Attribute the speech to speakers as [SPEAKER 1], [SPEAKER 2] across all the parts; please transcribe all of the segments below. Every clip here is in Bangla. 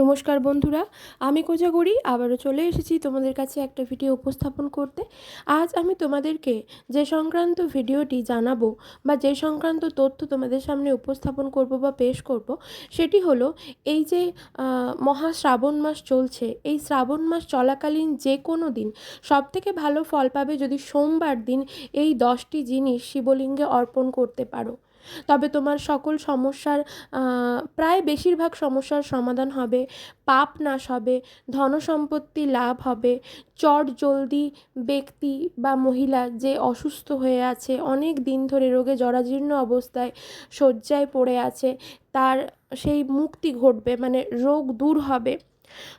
[SPEAKER 1] নমস্কার বন্ধুরা, আমি কোজাগরি, আবারও চলে এসেছি তোমাদের কাছে একটা ভিডিও উপস্থাপন করতে। আজ আমি তোমাদেরকে যে সংক্রান্ত ভিডিওটি জানাব বা যে সংক্রান্ত তথ্য তোমাদের সামনে উপস্থাপন করব বা পেশ করব, সেটি হলো এই যে মহা শ্রাবণ মাস চলছে, এই শ্রাবণ মাস চলাকালীন যে কোনো দিন সবথেকে ভালো ফল পাবে যদি সোমবার দিন এই দশটি জিনিস শিবলিঙ্গে অর্পণ করতে পারো। তবে তোমার সকল সমস্যার প্রায় বেশিরভাগ সমস্যার সমাধান হবে, পাপ নাশ হবে, ধনসম্পত্তি লাভ হবে, চট জলদি ব্যক্তি বা মহিলা যে অসুস্থ হয়ে আছে, অনেক দিন ধরে রোগে জরাজীর্ণ অবস্থায় শয্যায় পড়ে আছে, তার সেই মুক্তি ঘটবে মানে রোগ দূর হবে।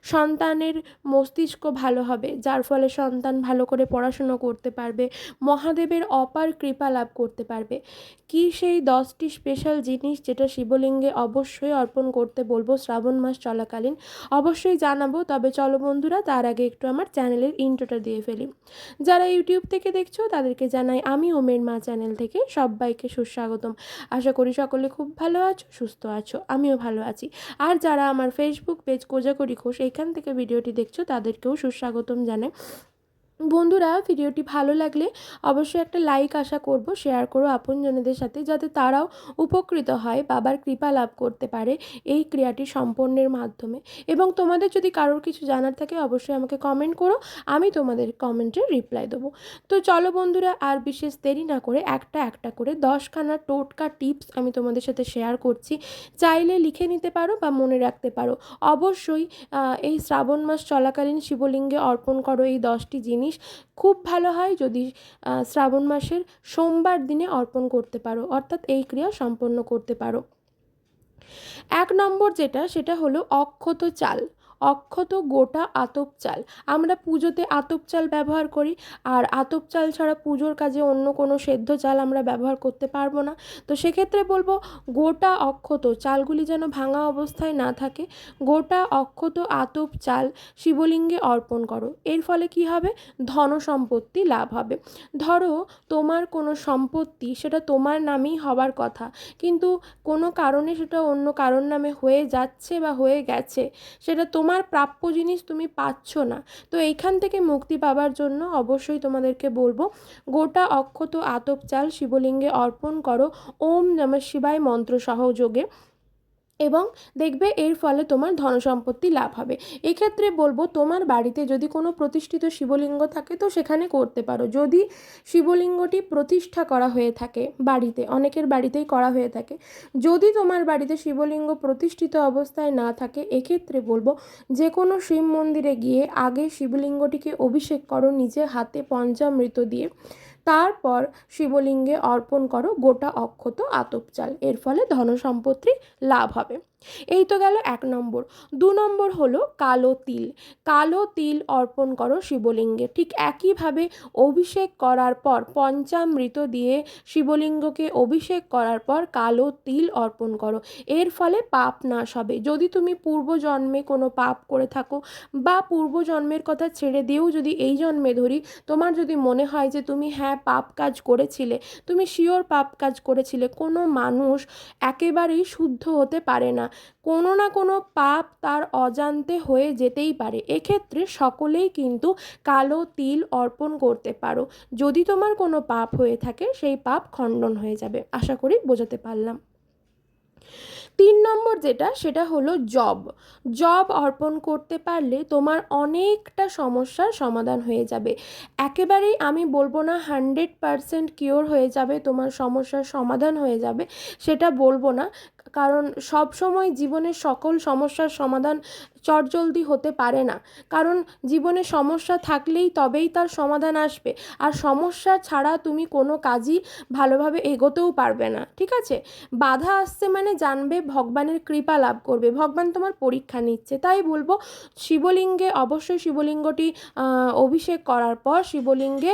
[SPEAKER 1] সন্তানের মস্তিষ্ক ভালো হবে, যার ফলে সন্তান ভালো করে পড়াশুনো করতে পারবে, মহাদেবের অপার কৃপা লাভ করতে পারবে। কি সেই দশটি স্পেশাল জিনিস যেটা শিবলিঙ্গে অবশ্যই অর্পণ করতে বলব শ্রাবণ মাস চলাকালীন? অবশ্যই জানাব, তবে চলো বন্ধুরা, তার আগে একটু আমার চ্যানেলের ইন্ট্রোটা দিয়ে ফেলি। যারা ইউটিউব থেকে দেখছ, তাদেরকে জানাই আমি ওমের মা চ্যানেল থেকে সবাইকে সুস্বাগতম। আশা করি সকলে খুব ভালো আছো, সুস্থ আছো, আমিও ভালো আছি। আর যারা আমার ফেসবুক পেজ কোজাকরি ঘোষ এইখান থেকে ভিডিওটি দেখছ তাদেরকেও সুস্বাগতম জানাই। বন্ধুরা, ভিডিওটি ভালো লাগলে অবশ্যই একটা লাইক আশা করব শেয়ার করো আপনজনেদের সাথে যাতে তারাও উপকৃত হয়, বাবার কৃপা লাভ করতে পারে এই ক্রিয়াটি সম্পন্নের মাধ্যমে। এবং তোমাদের যদি কারোর কিছু জানার থাকে, অবশ্যই আমাকে কমেন্ট করো, আমি তোমাদের কমেন্টের রিপ্লাই দেবো। তো চলো বন্ধুরা, আর বিশেষ দেরি না করে একটা একটা করে দশখানা টোটকা টিপস আমি তোমাদের সাথে শেয়ার করছি। চাইলে লিখে নিতে পারো বা মনে রাখতে পারো। অবশ্যই এই শ্রাবণ মাস চলাকালীন শিবলিঙ্গে অর্পণ করো এই দশটি জিনিস। খুব ভালো হয় যদি শ্রাবণ মাসের সোমবার দিনে অর্পণ করতে পারো, অর্থাৎ এই ক্রিয়া সম্পন্ন করতে পারো। এক নম্বর যেটা, সেটা হলো অক্ষত চাল। অক্ষত গোটা আতপ চাল। আমরা পুজোতে আতপ চাল ব্যবহার করি, আর আতপ চাল ছাড়া পুজোর কাজে অন্য কোনো সেদ্ধ চাল আমরা ব্যবহার করতে পারব না। তো সেক্ষেত্রে বলব, গোটা অক্ষত চালগুলি যেন ভাঙা অবস্থায় না থাকে, গোটা অক্ষত আতপ চাল শিবলিঙ্গে অর্পণ করো। এর ফলে কি হবে? ধন সম্পত্তি লাভ হবে। ধরো, তোমার কোনো সম্পত্তি সেটা তোমার নামেই হবার কথা, কিন্তু কোনো কারণে সেটা অন্য কারোর নামে হয়ে যাচ্ছে বা হয়ে গেছে, সেটা তোমার প্রাপ্য জিনিস তুমি পাচ্ছ না। তো এইখান থেকে মুক্তি পাবার জন্য অবশ্যই তোমাদেরকে বলব, গোটা অক্ষত আতপ চাল শিবলিঙ্গে অর্পণ করো। ওম নম শিবায় মন্ত্র সহযোগে এবং দেখবে এর ফলে তোমার ধনসম্পত্তি লাভ হবে। এক্ষেত্রে বলব, তোমার বাড়িতে যদি কোনো প্রতিষ্ঠিত শিবলিঙ্গ থাকে, তো সেখানে করতে পারো। যদি শিবলিঙ্গটি প্রতিষ্ঠা করা হয়ে থাকে বাড়িতে, অনেকের বাড়িতেই করা হয়ে থাকে, যদি তোমার বাড়িতে শিবলিঙ্গ প্রতিষ্ঠিত অবস্থায় না থাকে, এক্ষেত্রে বলব যে কোনো শিব মন্দিরে গিয়ে আগে শিবলিঙ্গটিকে অভিষেক করো নিজে হাতে পঞ্চামৃত দিয়ে। তারপর শিবলিঙ্গে অর্পণ করো গোটা অক্ষত আতপ চাল। এর ফলে ধনসম্পত্তি লাভ হবে। এই তো গেল এক নম্বর। দু নম্বর হলো কালো তিল। কালো তিল অর্পণ করো শিবলিঙ্গে। ঠিক একইভাবে অভিষেক করার পর পঞ্চামৃত দিয়ে শিবলিঙ্গকে অভিষেক করার পর কালো তিল অর্পণ করো। এর ফলে পাপ নাশ হবে। যদি তুমি পূর্বজন্মে কোনো পাপ করে থাকো বা পূর্বজন্মের কথা ছেড়ে দিয়েও যদি এই জন্মে ধরি, তোমার যদি মনে হয় যে তুমি হ্যাঁ পাপ কাজ করেছিলে, তুমি শিওর পাপ কাজ করেছিলে, কোনো মানুষ একেবারেই শুদ্ধ হতে পারে না। কোনো না কোনো পাপ তার অজান্তে হয়ে যেতেই পারে। এক্ষেত্রে সকলেই কিন্তু কালো তিল অর্পণ করতে পারো। যদি তোমার কোনো পাপ হয়ে থাকে, সেই পাপ খণ্ডন হয়ে যাবে। আশা করি বোঝাতে পারলাম। তিন নম্বর যেটা, সেটা হলো জব জব অর্পণ করতে পারলে তোমার অনেকটা সমস্যার সমাধান হয়ে যাবে। একেবারেই আমি বলব না হান্ড্রেড পারসেন্ট কিওর হয়ে যাবে, তোমার সমস্যার সমাধান হয়ে যাবে, সেটা বলব না। কারণ সব সময় জীবনের সকল সমস্যার সমাধান চটজলদি হতে পারে না। কারণ জীবনে সমস্যা থাকলেই তবেই তার সমাধান আসবে। আর সমস্যা ছাড়া তুমি কোনো কাজই ভালোভাবে এগোতেও পারবে না, ঠিক আছে? বাধা আসছে মানে জানবে ভগবানের কৃপা লাভ করবে। ভগবান তোমার পরীক্ষা নিচ্ছে। তাই বলব, শিবলিঙ্গে, অবশ্যই শিবলিঙ্গটি অভিষেক করার পর, শিবলিঙ্গে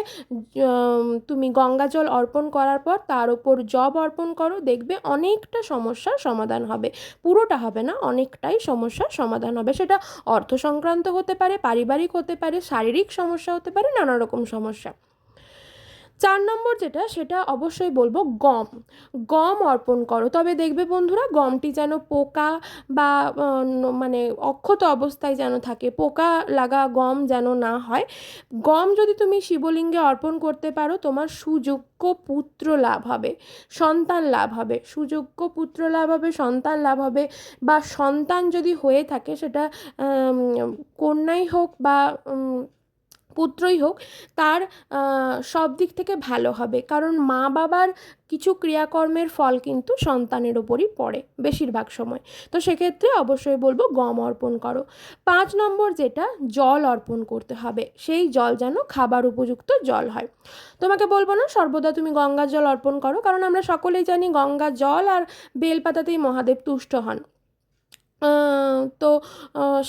[SPEAKER 1] তুমি গঙ্গা জল অর্পণ করার পর, তার উপর জব অর্পণ করো, দেখবে অনেকটা সমস্যার সমাধান হবে। পুরোটা হবে না, অনেকটাই সমস্যার সমাধান হবে। সেটা অর্থ সংক্রান্ত হতে পারে, পারিবারিক হতে পারে, শারীরিক সমস্যা হতে পারে, নানা রকম সমস্যা। চার নম্বর যেটা, সেটা অবশ্যই বলব গম। গম অর্পণ করো। তবে দেখবে বন্ধুরা, গমটি যেন পোকা বা মানে অক্ষত অবস্থায় যেন থাকে, পোকা লাগা গম যেন না হয়। গম যদি তুমি শিবলিঙ্গে অর্পণ করতে পারো, তোমার সুযোগ্য পুত্র লাভ হবে, সন্তান লাভ হবে। সুযোগ্য পুত্র লাভ হবে, সন্তান লাভ হবে বা সন্তান যদি হয়ে থাকে, সেটা কন্যাই হোক বা পুত্রই হোক, তার সব দিক থেকে ভালো হবে। কারণ মা বাবার কিছু ক্রিয়াকর্মের ফল কিন্তু সন্তানের ওপরই পড়ে বেশিরভাগ সময়। তো সেক্ষেত্রে অবশ্যই বলব গম অর্পণ করো। পাঁচ নম্বর যেটা, জল অর্পণ করতে হবে। সেই জল যেন খাবার উপযুক্ত জল হয়। তোমাকে বলব না, সর্বদা তুমি গঙ্গার জল অর্পণ করো, কারণ আমরা সকলেই জানি গঙ্গা জল আর বেলপাতাতেই মহাদেব তুষ্ট হন। তো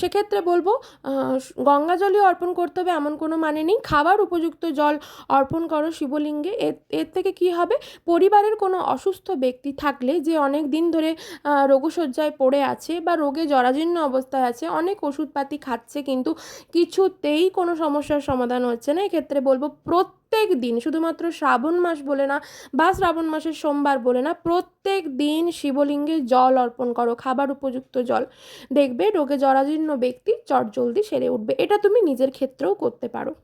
[SPEAKER 1] সেক্ষেত্রে বলব গঙ্গা জলই অর্পণ করতে হবে এমন কোনো মানে নেই। খাবার উপযুক্ত জল অর্পণ করো শিবলিঙ্গে। এর থেকে কি হবে? পরিবারের কোনো অসুস্থ ব্যক্তি থাকলে যে অনেক দিন ধরে রোগশয্যায় পড়ে আছে বা রোগে জরাজীর্ণ অবস্থায় আছে, অনেক ওষুধপাতি খাচ্ছে কিন্তু কিছুতেই কোনো সমস্যার সমাধান হচ্ছে না। এক্ষেত্রে বলব, প্রত্যেক দিন, শুধুমাত্র শ্রাবণ মাস বলে না বা শ্রাবণ মাসের সোমবার বলে না, প্রত্যেক দিন শিবলিঙ্গে জল অর্পণ করো, খাবার উপযুক্ত জল। দেখবে রোগে জরাজীর্ণ ব্যক্তি চটজলদি সেরে উঠবে। এটা তুমি নিজের ক্ষেত্রেও করতে পারো।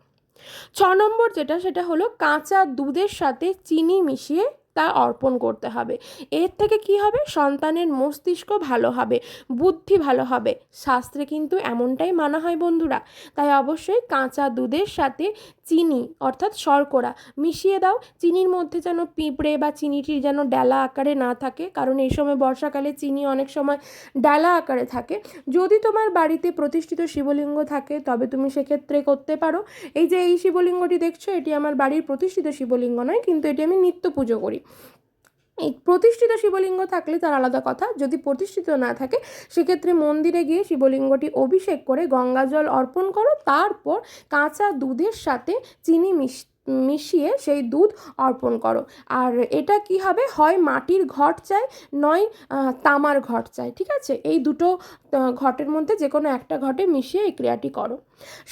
[SPEAKER 1] ছ নম্বর যেটা, সেটা হলো কাঁচা দুধের সাথে চিনি মিশিয়ে তা অর্পণ করতে হবে। এর থেকে কি হবে? সন্তানের মস্তিষ্ক ভালো হবে, বুদ্ধি ভালো হবে। শাস্ত্রে কিন্তু এমনটাই মানা হয় বন্ধুরা। তাই অবশ্যই কাঁচা দুধের সাথে চিনি, অর্থাৎ শর্করা। মিশিয়ে দাও, চিনির মধ্যে যেন পিঁপড়ে বা চিনিটির যেন ডালা আকারে না থাকে, কারণ এই সময় বর্ষাকালে চিনি অনেক সময় ডালা আকারে থাকে। যদি তোমার বাড়িতে প্রতিষ্ঠিত শিবলিঙ্গ থাকে, তবে তুমি সেক্ষেত্রে করতে পারো। এই যে এই শিবলিঙ্গটি দেখছ, এটি আমার বাড়ির প্রতিষ্ঠিত শিবলিঙ্গ নয়, কিন্তু এটি আমি নিত্য পুজো করি। প্রতিষ্ঠিত শিবলিঙ্গ থাকলে তার আলাদা কথা। যদি প্রতিষ্ঠিত না থাকে, সেক্ষেত্রে মন্দিরে গিয়ে শিবলিঙ্গটি অভিষেক করে গঙ্গাজল অর্পণ করো। তারপর কাঁচা দুধের সাথে চিনি মিশ মিশিয়ে সেই দুধ অর্পণ করো। আর এটা কি হবে? হয় মাটির ঘট চাই, নয় তামার ঘট চাই, ঠিক আছে? এই দুটো ঘটের মধ্যে যে কোনো একটা ঘটে মিশিয়ে এই ক্রিয়াটি করো।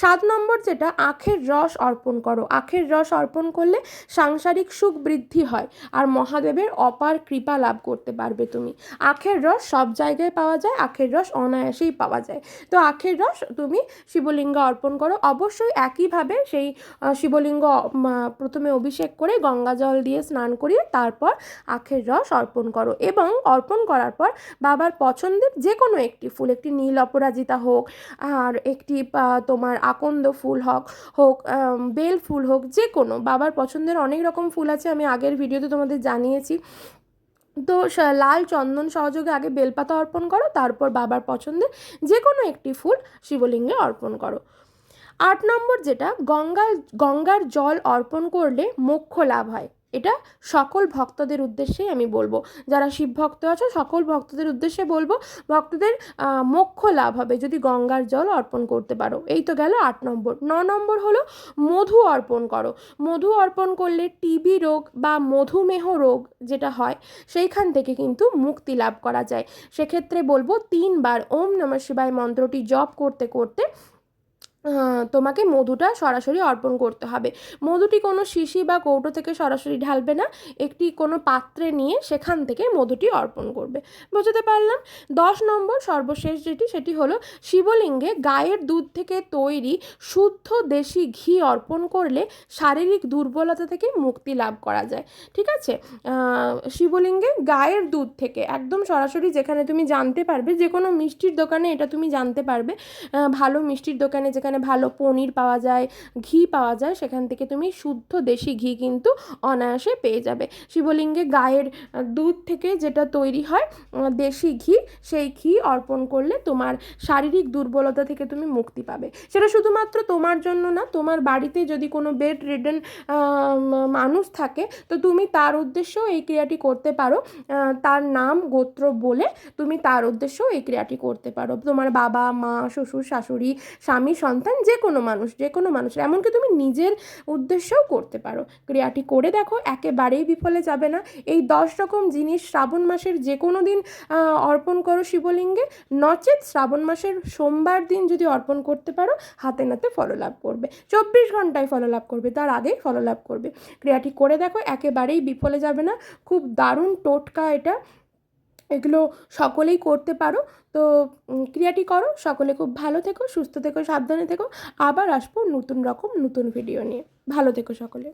[SPEAKER 1] সাত নম্বর যেটা, আখের রস অর্পণ করো। আখের রস অর্পণ করলে সাংসারিক সুখ বৃদ্ধি হয় আর মহাদেবের অপার কৃপা লাভ করতে পারবে তুমি। আখের রস সব জায়গায় পাওয়া যায়, আখের রস অনায়াসেই পাওয়া যায়। তো আখের রস তুমি শিবলিঙ্গ অর্পণ করো। অবশ্যই একইভাবে সেই শিবলিঙ্গ প্রথমে অভিষেক করে গঙ্গা জল দিয়ে স্নান করিয়ে তারপর আখের রস অর্পণ করো এবং অর্পণ করার পর বাবার পছন্দের যে কোনো একটি ফুল, একটি নীল অপরাজিতা হোক আর একটি তোমার আকন্দ ফুল হোক হোক বেল ফুল হোক যে কোনো বাবার পছন্দের অনেক রকম ফুল আছে, আমি আগের ভিডিওতে তোমাদের জানিয়েছি। তো লাল চন্দন সহযোগে আগে বেলপাতা অর্পণ করো, তারপর বাবার পছন্দের যে কোনো একটি ফুল শিবলিঙ্গে অর্পণ করো। আট নম্বর যেটা গঙ্গার গঙ্গার জল অর্পণ করলে মোক্ষ লাভ হয়। এটা সকল ভক্তদের উদ্দেশ্যেই আমি বলব। যারা শিব ভক্ত আছো, সকল ভক্তদের উদ্দেশ্যে বলব, ভক্তদের মোক্ষ লাভ হবে যদি গঙ্গার জল অর্পণ করতে পারো। এই তো গেল আট নম্বর। ন নম্বর হলো মধু অর্পণ করো। মধু অর্পণ করলে টিবি রোগ বা মধুমেহ রোগ যেটা হয়, সেইখান থেকে কিন্তু মুক্তি লাভ করা যায়। সেক্ষেত্রে বলব তিনবার ওম নমঃ শিবায় মন্ত্রটি জপ করতে করতে তোমাকে মধুটা সরাসরি অর্পণ করতে হবে। মধুটি কোনো শিশি বা কৌটো থেকে সরাসরি ঢালবে না। একটি কোনো পাত্রে নিয়ে সেখান থেকে মধুটি অর্পণ করবে। বুঝতে পারলাম? দশ নম্বর সর্বশেষ যেটি, সেটি হলো শিবলিঙ্গে গায়ের দুধ থেকে তৈরি শুদ্ধ দেশি ঘি অর্পণ করলে শারীরিক দুর্বলতা থেকে মুক্তি লাভ করা যায়। ঠিক আছে? শিবলিঙ্গে গায়ের দুধ থেকে একদম সরাসরি যেখানে তুমি জানতে পারবে যে কোনো মিষ্টির দোকানে এটা তুমি জানতে পারবে। ভালো মিষ্টির দোকানে যেখানে ভালো পনির পাওয়া যায়, ঘি পাওয়া যায়, সেখান থেকে তুমি শুদ্ধ দেশি ঘি কিন্তু অনায়াসে পেয়ে যাবে। শিবলিঙ্গে গায়ের দুধ থেকে যেটা তৈরি হয় দেশি ঘি, সেই ঘি অর্পণ করলে তোমার শারীরিক দুর্বলতা থেকে তুমি মুক্তি পাবে। সেটা শুধুমাত্র তোমার জন্য না, তোমার বাড়িতে যদি কোনো বেড রিডেন মানুষ থাকে, তো তুমি তার উদ্দেশ্যেও এই ক্রিয়াটি করতে পারো। তার নাম গোত্র বলে তুমি তার উদ্দেশ্যেও এই ক্রিয়াটি করতে পারো। তোমার বাবা, মা, শ্বশুর, শাশুড়ি, স্বামী, সন্তান সন্তান যে কোনো মানুষ যে কোনো মানুষের। এমনকি তুমি নিজের উদ্দেশ্যেও করতে পারো। ক্রিয়াটি করে দেখো, একেবারেই বিফলে যাবে না। এই দশ রকম জিনিস শ্রাবণ মাসের যে কোনো দিন অর্পণ করো শিবলিঙ্গে। নচেত শ্রাবণ মাসের সোমবার দিন যদি অর্পণ করতে পারো, হাতে নাতে ফললাভ করবে। চব্বিশ ঘন্টায় ফললাভ করবে, তার আগেই ফললাভ করবে। ক্রিয়াটি করে দেখো, একেবারেই বিফলে যাবে না। খুব দারুণ টোটকা এটা। এগুলো সকলেই করতে পারো। তো ক্রিয়াটি করো, সকলে খুব ভালো থেকো, সুস্থ থেকো, সাবধানে থেকো। আবার আসব নতুন রকম, নতুন ভিডিও নিয়ে। ভালো থেকো সকলে।